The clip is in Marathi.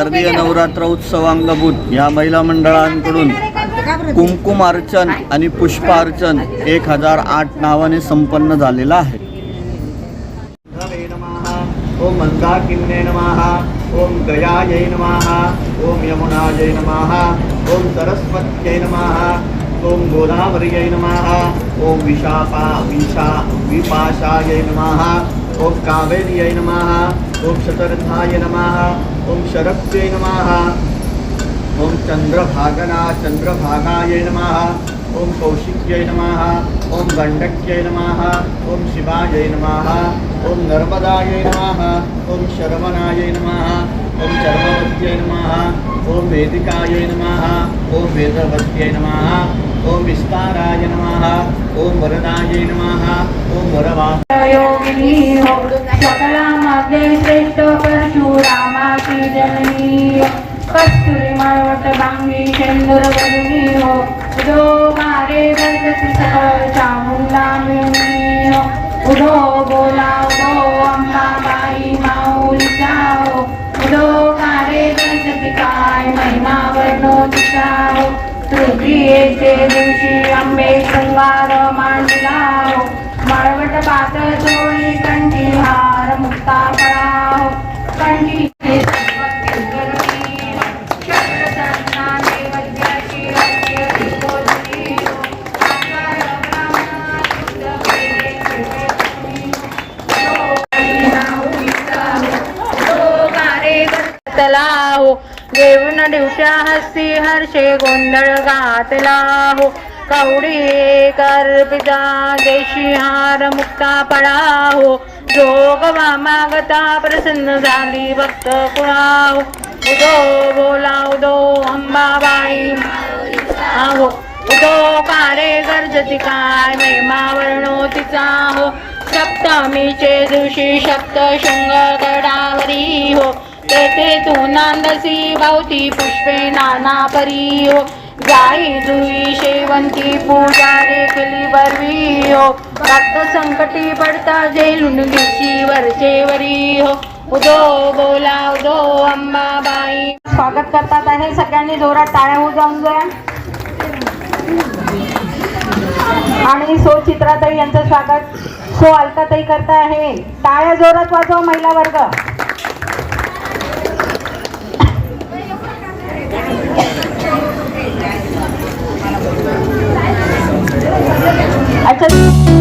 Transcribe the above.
शारदीय नवरात्र उत्सवांगभूत या महिला मंडळांकडून कुंकुम अर्चन आणि पुष्पार्चन एक हजार आठ नावाने संपन्न झालेलं आहे. ओम मंदाकिन्ने नमः ओम गयायै नमः ओम यमुनायै नमः ओम सरस्वत्यै नमः ओम गोदावर्यै नमः ओम विशापा विशा विपाशायै नमः ओम कावेर्यै नमः ओम शतरथाय नमः ओम शरत्वे नमः ओम चंद्रभागना चंद्रभागाय नमः ओम कौशिक्यै नमः ओम गण्डक्यै नमः ओम शिवायै नमः ओम नर्मदायै नमः ओम शरवणायै नमः ओम चर्मवत्यै नमः ओम वेदिकायै नमः ओम वेदवत्यै नमः ओम विस्ताराय नमः ओम वरदायै नमः ओम वरवा योगिनी हो कस्तुरी मळवट बांगी शेंदूर गरुणी हो. उदो मारे गणपती सकळ चामुंडा मिळणी हो उदो बोला उदो अंबाबाई माऊलीचा हो उदो मारे गणपती काय महिमा वर्णो तिचा हो तृतीयेचे दिवशी आंबे शृंगार देऊन दिवट्या हस्ती हर्षे गोंधळ घातला हो. कवडी कर्पिता देशी हार मुक्ता पडा हो. जोग मागता प्रसन्न झाली भक्त कुळा हो उदो बोला उदो अंबाबाई आहो उदो कारे गर्जती काय महिमा वर्णो तिचा हो. सप्तमीचे दिवशी सप्त शृंग गडावरी हो. तेथे तू नांदसी भावती पुष्पे नाना परी. हो जाई जुई शेवंती पूजा रे केली बरवी हो भक्त संकटी पडता जेलून दिवशी वरचे वरी. हो उदो बोला उदो अंबाबाई. स्वागत करतात आहे सगळ्यांनी. जोरात टाळ्या उजावून द्या आणि सो चित्राताई यांचं स्वागत. सो अलकाताई करता आहे टाळ्या जोरात वाजवा महिला वर्ग. 감.